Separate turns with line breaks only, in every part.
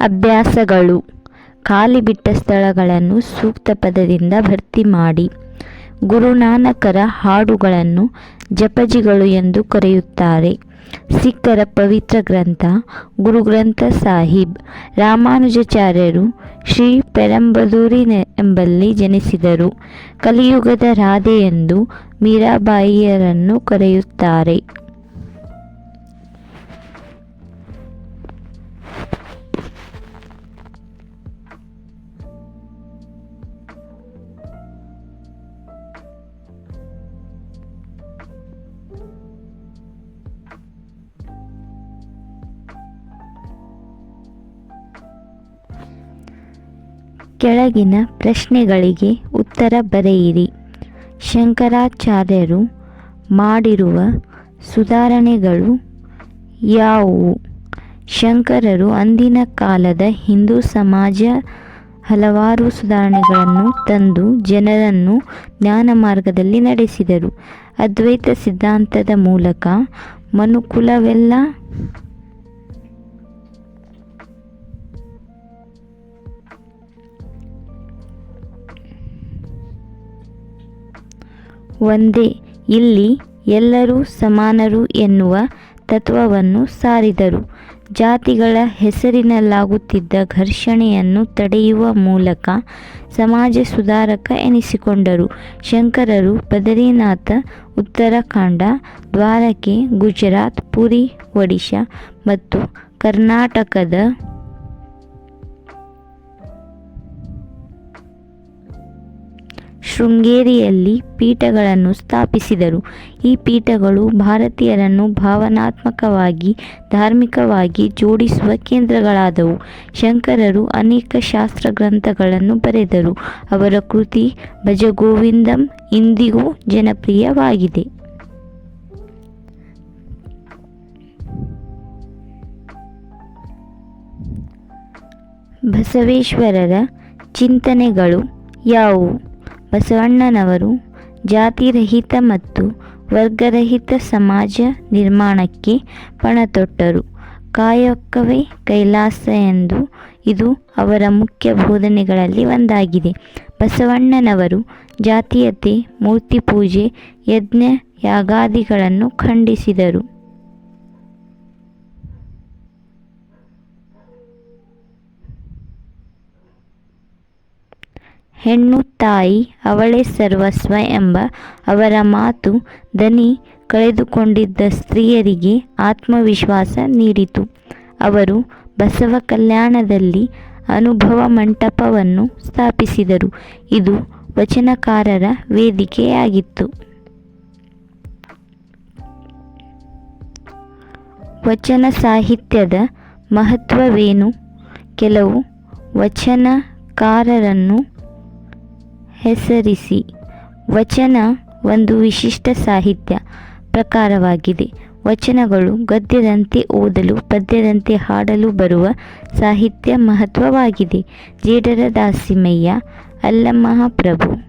ಅಭ್ಯಾಸಗಳು. ಖಾಲಿ ಬಿಟ್ಟ ಸ್ಥಳಗಳನ್ನು ಸೂಕ್ತ ಪದದಿಂದ ಭರ್ತಿ ಮಾಡಿ. ಗುರುನಾನಕರ ಹಾಡುಗಳನ್ನು ಜಪಜಿಗಳು ಎಂದು ಕರೆಯುತ್ತಾರೆ. ಸಿಖ್ಖರ ಪವಿತ್ರ ಗ್ರಂಥ, ಗುರುಗ್ರಂಥ ಸಾಹಿಬ್, ರಾಮಾನುಜಾಚಾರ್ಯರು ಶ್ರೀ ಪೆರಂಬದೂರಿ ಎಂಬಲ್ಲಿ ಜನಿಸಿದರು. ಕಲಿಯುಗದ ರಾಧೆ ಎಂದು ಮೀರಾಬಾಯಿಯರನ್ನು ಕರೆಯುತ್ತಾರೆ. ಕೆಳಗಿನ ಪ್ರಶ್ನೆಗಳಿಗೆ ಉತ್ತರ ಬರೆಯಿರಿ. ಶಂಕರಾಚಾರ್ಯರು ಮಾಡಿರುವ ಸುಧಾರಣೆಗಳು ಯಾವುವು? ಶಂಕರರು ಅಂದಿನ ಕಾಲದ ಹಿಂದೂ ಸಮಾಜ ಹಲವಾರು ಸುಧಾರಣೆಗಳನ್ನು ತಂದು ಜನರನ್ನು ಜ್ಞಾನ ಮಾರ್ಗದಲ್ಲಿ ನಡೆಸಿದರು. ಅದ್ವೈತ ಸಿದ್ಧಾಂತದ ಮೂಲಕ ಮನುಕುಲವೆಲ್ಲ ಒಂದೇ. ಇಲ್ಲಿ ಎಲ್ಲರೂ ಸಮಾನರು ಎನ್ನುವ ತತ್ವವನ್ನು ಸಾರಿದರು. ಜಾತಿಗಳ ಹೆಸರಿನಲ್ಲಾಗುತ್ತಿದ್ದ ಘರ್ಷಣೆಯನ್ನು ತಡೆಯುವ ಮೂಲಕ ಸಮಾಜ ಸುಧಾರಕ ಎನಿಸಿಕೊಂಡರು. ಶಂಕರರು ಬದರಿನಾಥ, ಉತ್ತರಾಖಂಡ, ದ್ವಾರಕೆ, ಗುಜರಾತ್, ಪುರಿ, ಒಡಿಶಾ ಮತ್ತು ಕರ್ನಾಟಕದ ಶೃಂಗೇರಿಯಲ್ಲಿ ಪೀಠಗಳನ್ನು ಸ್ಥಾಪಿಸಿದರು. ಈ ಪೀಠಗಳು ಭಾರತೀಯರನ್ನು ಭಾವನಾತ್ಮಕವಾಗಿ, ಧಾರ್ಮಿಕವಾಗಿ ಜೋಡಿಸುವ ಕೇಂದ್ರಗಳಾದವು. ಶಂಕರರು ಅನೇಕ ಶಾಸ್ತ್ರ ಗ್ರಂಥಗಳನ್ನು ಬರೆದರು. ಅವರ ಕೃತಿ ಭಜಗೋವಿಂದಂ ಇಂದಿಗೂ ಜನಪ್ರಿಯವಾಗಿದೆ. ಬಸವೇಶ್ವರರ ಚಿಂತನೆಗಳು ಯಾವುವು? ಬಸವಣ್ಣನವರು ಜಾತಿರಹಿತ ಮತ್ತು ವರ್ಗರಹಿತ ಸಮಾಜ ನಿರ್ಮಾಣಕ್ಕೆ ಪಣತೊಟ್ಟರು. ಕಾಯಕವೇ ಕೈಲಾಸ ಎಂದು ಇದು ಅವರ ಮುಖ್ಯ ಬೋಧನೆಗಳಲ್ಲಿ ಒಂದಾಗಿದೆ. ಬಸವಣ್ಣನವರು ಜಾತೀಯತೆ, ಮೂರ್ತಿ ಪೂಜೆ, ಯಜ್ಞ, ಯಾಗಾದಿಗಳನ್ನು ಖಂಡಿಸಿದರು. ಹೆಣ್ಣು ತಾಯಿ ಅವಳೇ ಸರ್ವಸ್ವ ಎಂಬ ಅವರ ಮಾತು ದನಿ ಕಳೆದುಕೊಂಡಿದ್ದ ಸ್ತ್ರೀಯರಿಗೆ ಆತ್ಮವಿಶ್ವಾಸ ನೀಡಿತು. ಅವರು ಬಸವ ಕಲ್ಯಾಣದಲ್ಲಿ ಅನುಭವ ಮಂಟಪವನ್ನು ಸ್ಥಾಪಿಸಿದರು. ಇದು ವಚನಕಾರರ ವೇದಿಕೆಯಾಗಿತ್ತು. ವಚನ ಸಾಹಿತ್ಯದ ಮಹತ್ವವೇನು? ಕೆಲವು ವಚನಕಾರರನ್ನು ಹೆಸರಿಸಿ. ವಚನ ಒಂದು ವಿಶಿಷ್ಟ ಸಾಹಿತ್ಯ ಪ್ರಕಾರವಾಗಿದೆ. ವಚನಗಳು ಗದ್ಯದಂತೆ ಓದಲು, ಪದ್ಯದಂತೆ ಹಾಡಲು ಬರುವ ಸಾಹಿತ್ಯ ಮಹತ್ವವಾಗಿದೆ. ಜೇಡರ ದಾಸಿಮಯ್ಯ, ಅಲ್ಲಮಹಾಪ್ರಭು.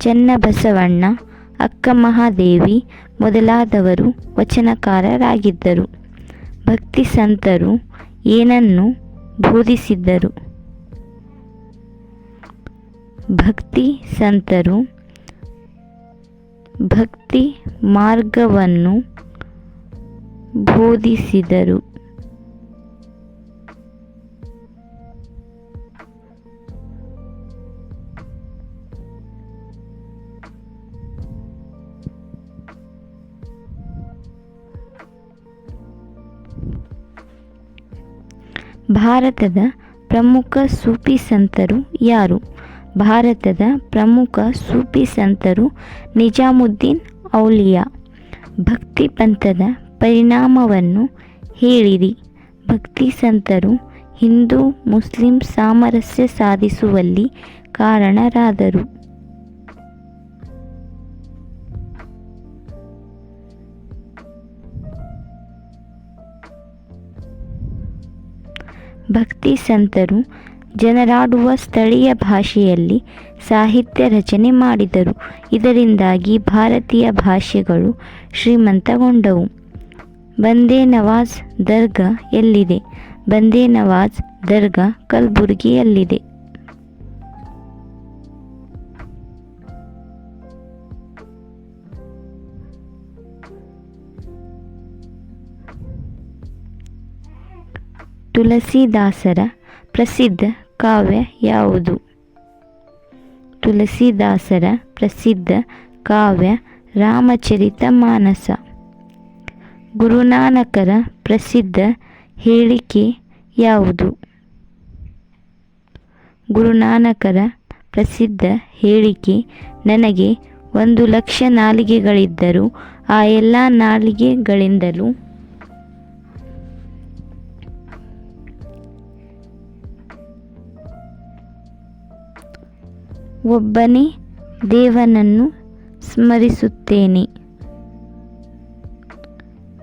ಚನ್ನಬಸವಣ್ಣ ಅಕ್ಕಮಹಾದೇವಿ ಮೊದಲಾದವರು ವಚನಕಾರರಾಗಿದ್ದರು. ಭಕ್ತಿ ಸಂತರು ಏನನ್ನು ಬೋಧಿಸಿದ್ದರು? ಭಕ್ತಿ ಸಂತರು ಭಕ್ತಿ ಮಾರ್ಗವನ್ನು ಬೋಧಿಸಿದರು. ಭಾರತದ ಪ್ರಮುಖ ಸೂಫಿ ಸಂತರು ಯಾರು? ಭಾರತದ ಪ್ರಮುಖ ಸೂಫಿ ಸಂತರು ನಿಜಾಮುದ್ದೀನ್ ಔಲಿಯಾ. ಭಕ್ತಿ ಪಂಥದ ಪರಿಣಾಮವನ್ನು ಹೇಳಿರಿ. ಭಕ್ತಿ ಸಂತರು ಹಿಂದೂ ಮುಸ್ಲಿಂ ಸಾಮರಸ್ಯ ಸಾಧಿಸುವಲ್ಲಿ ಕಾರಣರಾದರು. ಭಕ್ತಿ ಸಂತರು ಜನರಾಡುವ ಸ್ಥಳೀಯ ಭಾಷೆಯಲ್ಲಿ ಸಾಹಿತ್ಯ ರಚನೆ ಮಾಡಿದರು. ಇದರಿಂದಾಗಿ ಭಾರತೀಯ ಭಾಷೆಗಳು ಶ್ರೀಮಂತಗೊಂಡವು. ಬಂದೇ ನವಾಜ್ ದರ್ಗಾ ಎಲ್ಲಿದೆ? ಬಂದೇ ನವಾಜ್ ದರ್ಗಾ ಕಲಬುರಗಿಯಲ್ಲಿದೆ. ತುಳಸಿದಾಸರ ಪ್ರಸಿದ್ಧ ಕಾವ್ಯ ಯಾವುದು? ತುಳಸಿದಾಸರ ಪ್ರಸಿದ್ಧ ಕಾವ್ಯ ರಾಮಚರಿತ ಮಾನಸ. ಗುರುನಾನಕರ ಪ್ರಸಿದ್ಧ ಹೇಳಿಕೆ ಯಾವುದು? ಗುರುನಾನಕರ ಪ್ರಸಿದ್ಧ ಹೇಳಿಕೆ, ನನಗೆ ಒಂದು ಲಕ್ಷ ನಾಲಿಗೆಗಳಿದ್ದರೂ, ಆ ಎಲ್ಲ ನಾಲಿಗೆಗಳಿಂದಲೂ ಒಬ್ಬನೇ ದೇವನನ್ನು ಸ್ಮರಿಸುತ್ತೇನೆ.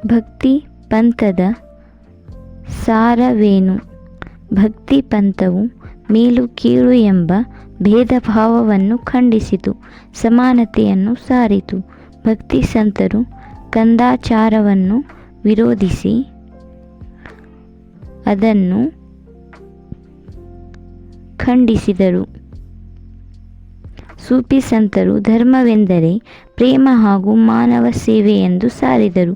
ಭಕ್ತಿ ಪಂಥದ ಸಾರವೇನು? ಭಕ್ತಿ ಪಂಥವು ಮೇಲು ಕೀಳು ಎಂಬ ಭೇದ ಭಾವವನ್ನು ಖಂಡಿಸಿತು, ಸಮಾನತೆಯನ್ನು ಸಾರಿತು. ಭಕ್ತಿ ಸಂತರು ಕಂದಾಚಾರವನ್ನು ವಿರೋಧಿಸಿ ಅದನ್ನು ಖಂಡಿಸಿದರು. ಸೂಫಿ ಸಂತರು ಧರ್ಮವೆಂದರೆ ಪ್ರೇಮ ಹಾಗೂ ಮಾನವ ಸೇವೆ ಎಂದು ಸಾರಿದರು.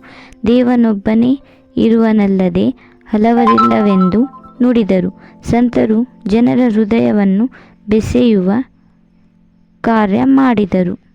ದೇವನೊಬ್ಬನೇ ಇರುವನಲ್ಲದೆ ಹಲವರಿಲ್ಲವೆಂದು ನುಡಿದರು. ಸಂತರು ಜನರ ಹೃದಯವನ್ನು ಬೆಸೆಯುವ ಕಾರ್ಯ ಮಾಡಿದರು.